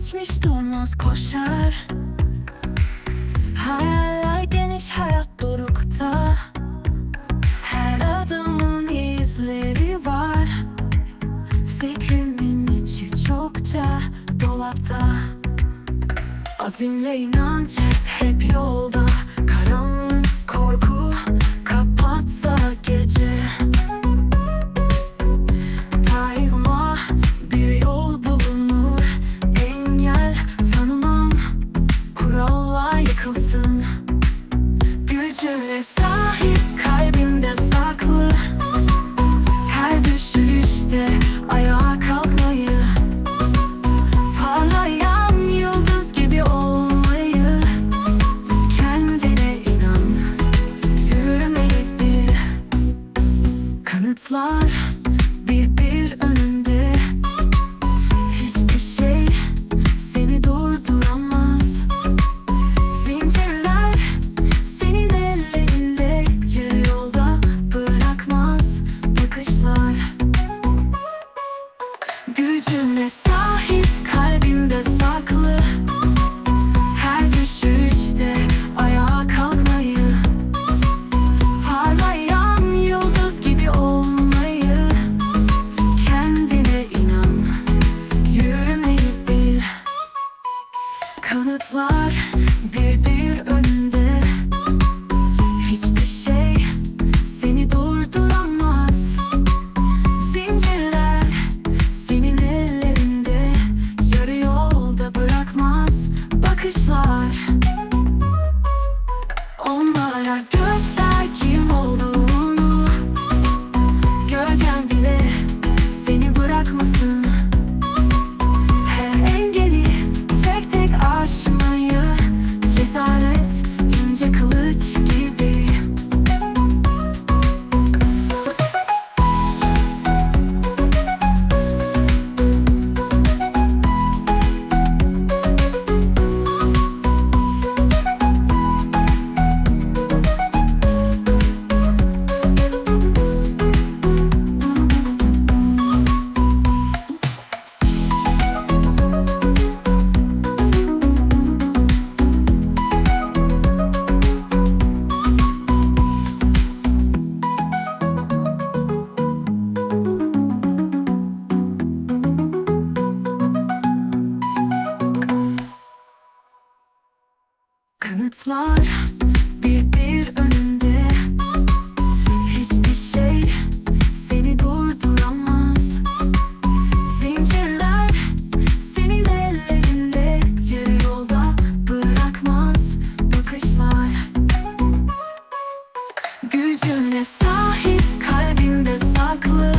geçmiş durmaz koşar. Hayaller geniş hayat dorukta. Her adımın izleri var. Fikrimin içi çokça dolapta. Azimle inanç hep yolda. Balıklar Kanıtlar bir bir önünde Hiçbir şey seni durduramaz. Zincirler senin ellerinde. Yarı yolda bırakmaz bakışlar. Gücüne sahip kalbinde saklı.